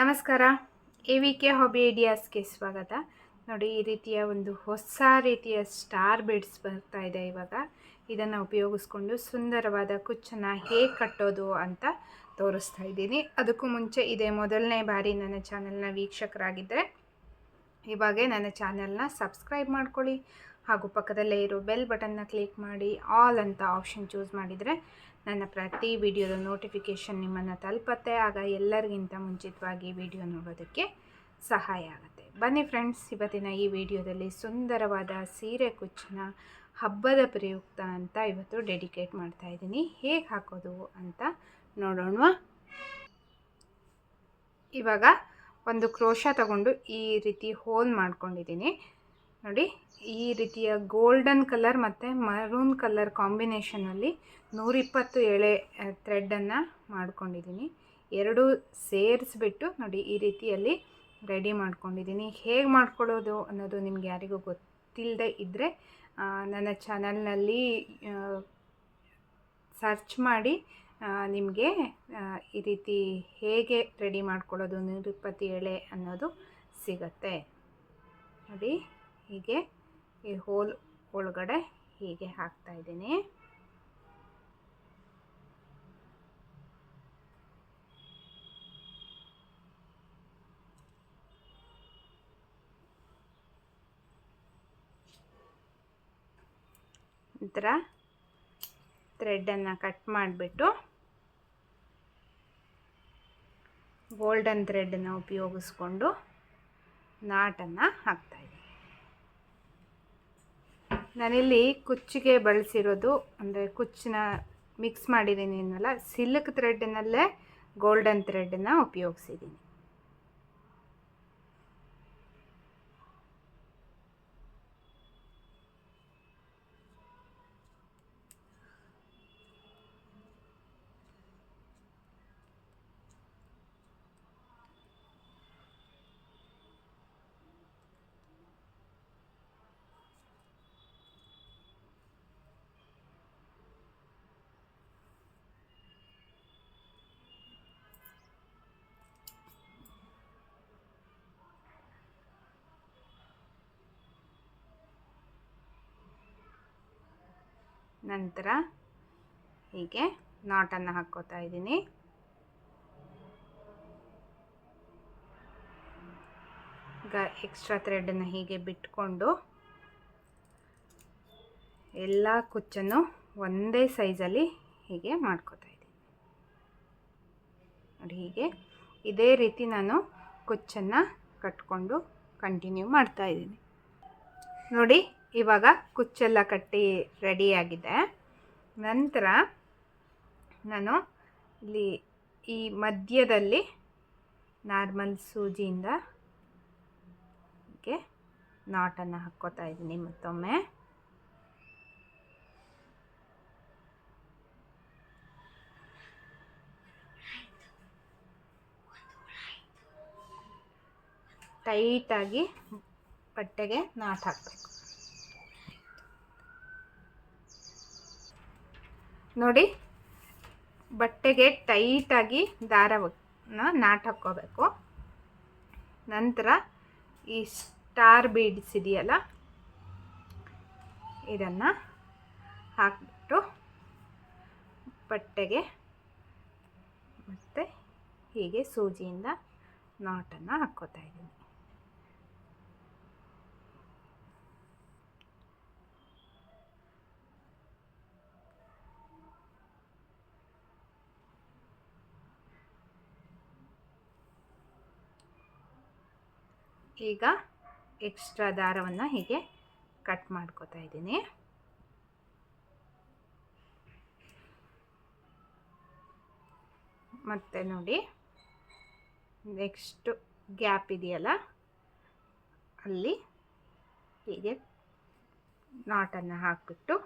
ನಮಸ್ಕಾರ. A V K hobby ಐಡಿಯಾಸ್ಗೆ ಸ್ವಾಗತ. ನೋಡಿ, ಈ ರೀತಿಯ ಒಂದು ಹೊಸ ರೀತಿಯ ಸ್ಟಾರ್ ಬಿಡ್ಸ್ ಬರ್ತಾ ಇದೆ ಇವಾಗ. ಇದನ್ನು ಉಪಯೋಗಿಸ್ಕೊಂಡು ಸುಂದರವಾದ ಕುಚ್ಚನ್ನು ಹೇಗೆ ಕಟ್ಟೋದು ಅಂತ ತೋರಿಸ್ತಾ ಇದ್ದೀನಿ. ಅದಕ್ಕೂ ಮುಂಚೆ ಇದೇ ಮೊದಲನೇ ಬಾರಿ ನನ್ನ ಚಾನಲ್ನ ವೀಕ್ಷಕರಾಗಿದ್ದರೆ ಇವಾಗೆ ನನ್ನ ಚಾನೆಲ್ನ ಸಬ್ಸ್ಕ್ರೈಬ್ ಮಾಡ್ಕೊಳ್ಳಿ ಹಾಗೂ ಪಕ್ಕದಲ್ಲೇ ಇರೋ ಬೆಲ್ ಬಟನ್ನ ಕ್ಲಿಕ್ ಮಾಡಿ ಆಲ್ ಅಂತ ಆಪ್ಷನ್ ಚೂಸ್ ಮಾಡಿದರೆ ನನ್ನ ಪ್ರತಿ ವಿಡಿಯೋದ ನೋಟಿಫಿಕೇಷನ್ ನಿಮ್ಮನ್ನು ತಲುಪತ್ತೆ. ಆಗ ಎಲ್ಲರಿಗಿಂತ ಮುಂಚಿತವಾಗಿ ವಿಡಿಯೋ ನೋಡೋದಕ್ಕೆ ಸಹಾಯ ಆಗುತ್ತೆ. ಬನ್ನಿ ಫ್ರೆಂಡ್ಸ್, ಇವತ್ತಿನ ಈ ವಿಡಿಯೋದಲ್ಲಿ ಸುಂದರವಾದ ಸೀರೆ ಕುಚ್ಚನ್ನ ಹಬ್ಬದ ಪ್ರಯುಕ್ತ ಅಂತ ಇವತ್ತು ಡೆಡಿಕೇಟ್ ಮಾಡ್ತಾ ಇದ್ದೀನಿ. ಹೇಗೆ ಹಾಕೋದು ಅಂತ ನೋಡೋಣ ಇವಾಗ ಒಂದು ಕ್ರೋಶ ತಗೊಂಡು ಈ ರೀತಿ ಹೋಲ್ ಮಾಡ್ಕೊಂಡಿದ್ದೀನಿ. ನೋಡಿ, ಈ ರೀತಿಯ ಗೋಲ್ಡನ್ ಕಲರ್ ಮತ್ತು ಮರೂನ್ ಕಲರ್ ಕಾಂಬಿನೇಷನಲ್ಲಿ ನೂರಿಪ್ಪತ್ತು ಎಳೆ ಥ್ರೆಡ್ಡನ್ನು ಮಾಡ್ಕೊಂಡಿದ್ದೀನಿ. ಎರಡು ಸೇರಿಸ್ಬಿಟ್ಟು ನೋಡಿ, ಈ ರೀತಿಯಲ್ಲಿ ರೆಡಿ ಮಾಡ್ಕೊಂಡಿದ್ದೀನಿ. ಹೇಗೆ ಮಾಡ್ಕೊಳ್ಳೋದು ಅನ್ನೋದು ನಿಮ್ಗೆ ಯಾರಿಗೂ ಗೊತ್ತಿಲ್ಲದೆ ಇದ್ದರೆ ನನ್ನ ಚಾನಲ್ನಲ್ಲಿ ಸರ್ಚ್ ಮಾಡಿ ನಿಮಗೆ ಈ ರೀತಿ ಹೇಗೆ ರೆಡಿ ಮಾಡ್ಕೊಳ್ಳೋದು ನಿರುಪತಿ ಎಳೆ ಅನ್ನೋದು ಸಿಗತ್ತೆ. ನೋಡಿ, ಹೀಗೆ ಈ ಹೋಲ್ ಒಳಗಡೆ ಹೀಗೆ ಹಾಕ್ತಾ ಇದ್ದೀನಿ. ನಂತರ ಥ್ರೆಡ್ಡನ್ನು ಕಟ್ ಮಾಡಿಬಿಟ್ಟು ಗೋಲ್ಡನ್ ಥ್ರೆಡ್ನ ಉಪಯೋಗಿಸ್ಕೊಂಡು ನಾಟನ್ನು ಹಾಕ್ತಾಯಿದ್ದೀನಿ ನಾನಿಲ್ಲಿ ಕುಚ್ಚಿಗೆ ಬಳಸಿರೋದು, ಅಂದರೆ ಕುಚ್ಚನ್ನ ಮಿಕ್ಸ್ ಮಾಡಿದ್ದೀನಿ ಅನ್ನಲ್ಲ ಸಿಲ್ಕ್ ಥ್ರೆಡ್ನಲ್ಲೇ ಗೋಲ್ಡನ್ ಥ್ರೆಡ್ನ ಉಪಯೋಗಿಸಿದ್ದೀನಿ. ನಂತರ ಹೀಗೆ ನಾಟನ್ನು ಹಾಕ್ಕೋತಾ ಇದ್ದೀನಿ. ಈಗ ಎಕ್ಸ್ಟ್ರಾ ಥ್ರೆಡನ್ನು ಹೀಗೆ ಬಿಟ್ಕೊಂಡು ಎಲ್ಲ ಕುಚ್ಚನ್ನು ಒಂದೇ ಸೈಜಲ್ಲಿ ಹೀಗೆ ಮಾಡ್ಕೋತಾ ಇದ್ದೀನಿ. ನೋಡಿ ಹೀಗೆ ಇದೇ ರೀತಿ ನಾನು ಕುಚ್ಚನ್ನು ಕಟ್ಕೊಂಡು ಕಂಟಿನ್ಯೂ ಮಾಡ್ತಾ ಇದ್ದೀನಿ. ನೋಡಿ ಇವಾಗ ಕುಚ್ಚೆಲ್ಲ ಕಟ್ಟಿ ರೆಡಿಯಾಗಿದೆ ನಂತರ ನಾನು ಇಲ್ಲಿ ಈ ಮಧ್ಯದಲ್ಲಿ ನಾರ್ಮಲ್ ಸೂಜಿಯಿಂದ ಹೀಗೆ ನಾಟನ್ನು ಹಾಕ್ಕೋತಾ ಇದ್ದೀನಿ ಮತ್ತೊಮ್ಮೆ. ಟೈಟಾಗಿ ಬಟ್ಟೆಗೆ ನಾಟ್ ಹಾಕಬೇಕು. ನೋಡಿ, ಬಟ್ಟೆಗೆ ಟೈಟಾಗಿ ದಾರವನ್ನು ನಾಟ್ ಹಾಕ್ಕೋಬೇಕು. ನಂತರ ಈ ಸ್ಟಾರ್ ಬೀಡ್ಸ್ ಇದೆಯಲ್ಲ, ಇದನ್ನು ಹಾಕ್ಬಿಟ್ಟು ಬಟ್ಟೆಗೆ ಮತ್ತು ಹೀಗೆ ಸೂಜಿಯಿಂದ ನಾಟನ್ನು ಹಾಕ್ಕೋತಾ ಇದ್ದೀನಿ. ಈಗ ಎಕ್ಸ್ಟ್ರಾ ದಾರವನ್ನು ಹೀಗೆ ಕಟ್ ಮಾಡ್ಕೋತಾ ಇದ್ದೀನಿ. ಮತ್ತೆ ನೋಡಿ ನೆಕ್ಸ್ಟು ಗ್ಯಾಪ್ ಇದೆಯಲ್ಲ, ಅಲ್ಲಿ ಹೀಗೆ ನಾಟನ್ನು ಹಾಕಿಬಿಟ್ಟು,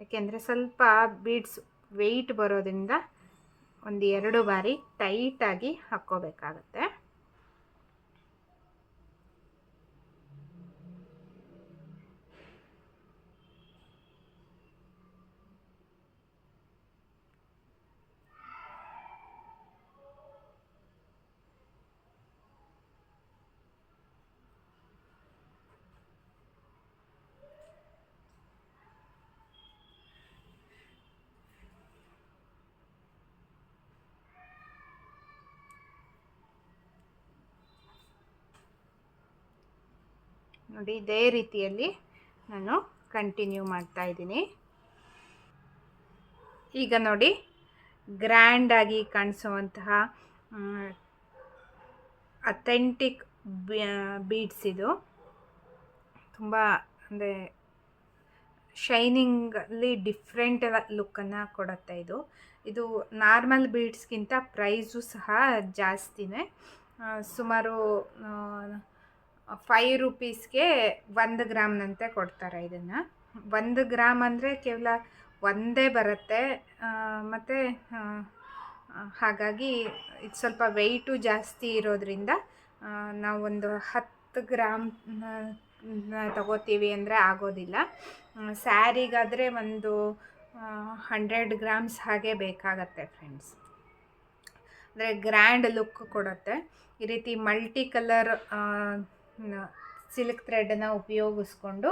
ಯಾಕೆಂದರೆ ಸ್ವಲ್ಪ ಬೀಡ್ಸ್ ವೆಯ್ಟ್ ಬರೋದ್ರಿಂದ ಒಂದು ಎರಡು ಬಾರಿ ಟೈಟಾಗಿ ಹಾಕ್ಕೋಬೇಕಾಗತ್ತೆ. ನೋಡಿ, ಇದೇ ರೀತಿಯಲ್ಲಿ ನಾನು ಕಂಟಿನ್ಯೂ ಮಾಡ್ತಾ ಇದ್ದೀನಿ. ಈಗ ನೋಡಿ ಗ್ರ್ಯಾಂಡಾಗಿ ಕಾಣಿಸುವಂತಹ ಅಥೆಂಟಿಕ್ ಬೀಡ್ಸ್ ಇದು. ತುಂಬ ಅಂದರೆ ಶೈನಿಂಗಲ್ಲಿ ಡಿಫ್ರೆಂಟ್ ಲುಕ್ಕನ್ನು ಕೊಡುತ್ತೆ ಇದು. ಇದು ನಾರ್ಮಲ್ ಬೀಡ್ಸ್ಗಿಂತ ಪ್ರೈಸು ಸಹ ಜಾಸ್ತಿನೇ. ಸುಮಾರು ಫೈವ್ ರುಪೀಸ್ಗೆ ಒಂದು ಗ್ರಾಮ್ನಂತೆ ಕೊಡ್ತಾರೆ ಇದನ್ನು. ಒಂದು ಗ್ರಾಮ್ ಅಂದರೆ ಕೇವಲ ಒಂದೇ ಬರುತ್ತೆ. ಮತ್ತು ಹಾಗಾಗಿ ಇದು ಸ್ವಲ್ಪ ವೆಯ್ಟು ಜಾಸ್ತಿ ಇರೋದ್ರಿಂದ ನಾವೊಂದು ಹತ್ತು ಗ್ರಾಮ್ ತಗೋತೀವಿ ಅಂದರೆ ಆಗೋದಿಲ್ಲ. ಸ್ಯಾರಿಗಾದರೆ ಒಂದು ಹಂಡ್ರೆಡ್ ಗ್ರಾಮ್ಸ್ ಹಾಗೆ ಬೇಕಾಗತ್ತೆ ಫ್ರೆಂಡ್ಸ್ ಅಂದರೆ ಗ್ರ್ಯಾಂಡ್ ಲುಕ್ ಕೊಡುತ್ತೆ. ಈ ರೀತಿ ಮಲ್ಟಿ ಕಲರ್ ಸಿಲ್ಕ್ ಥ್ರೆಡನ್ನು ಉಪಯೋಗಿಸ್ಕೊಂಡು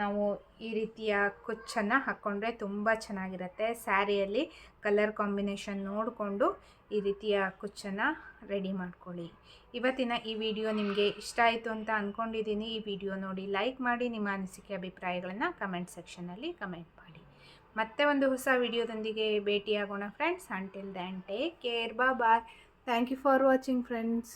ನಾವು ಈ ರೀತಿಯ ಕುಚ್ಚನ್ನು ಹಾಕ್ಕೊಂಡ್ರೆ ತುಂಬ ಚೆನ್ನಾಗಿರುತ್ತೆ. ಸ್ಯಾರಿಯಲ್ಲಿ ಕಲರ್ ಕಾಂಬಿನೇಷನ್ ನೋಡಿಕೊಂಡು ಈ ರೀತಿಯ ಕುಚ್ಚನ್ನು ರೆಡಿ ಮಾಡ್ಕೊಳ್ಳಿ. ಇವತ್ತಿನ ಈ ವಿಡಿಯೋ ನಿಮಗೆ ಇಷ್ಟ ಆಯಿತು ಅಂತ ಅಂದ್ಕೊಂಡಿದ್ದೀನಿ ಈ ವಿಡಿಯೋ ನೋಡಿ ಲೈಕ್ ಮಾಡಿ, ನಿಮ್ಮ ಅನಿಸಿಕೆ ಅಭಿಪ್ರಾಯಗಳನ್ನು ಕಮೆಂಟ್ ಸೆಕ್ಷನಲ್ಲಿ ಕಮೆಂಟ್ ಮಾಡಿ. ಮತ್ತೆ ಒಂದು ಹೊಸ ವಿಡಿಯೋದೊಂದಿಗೆ ಭೇಟಿಯಾಗೋಣ friends until then take care ಬಾ bye thank you for watching friends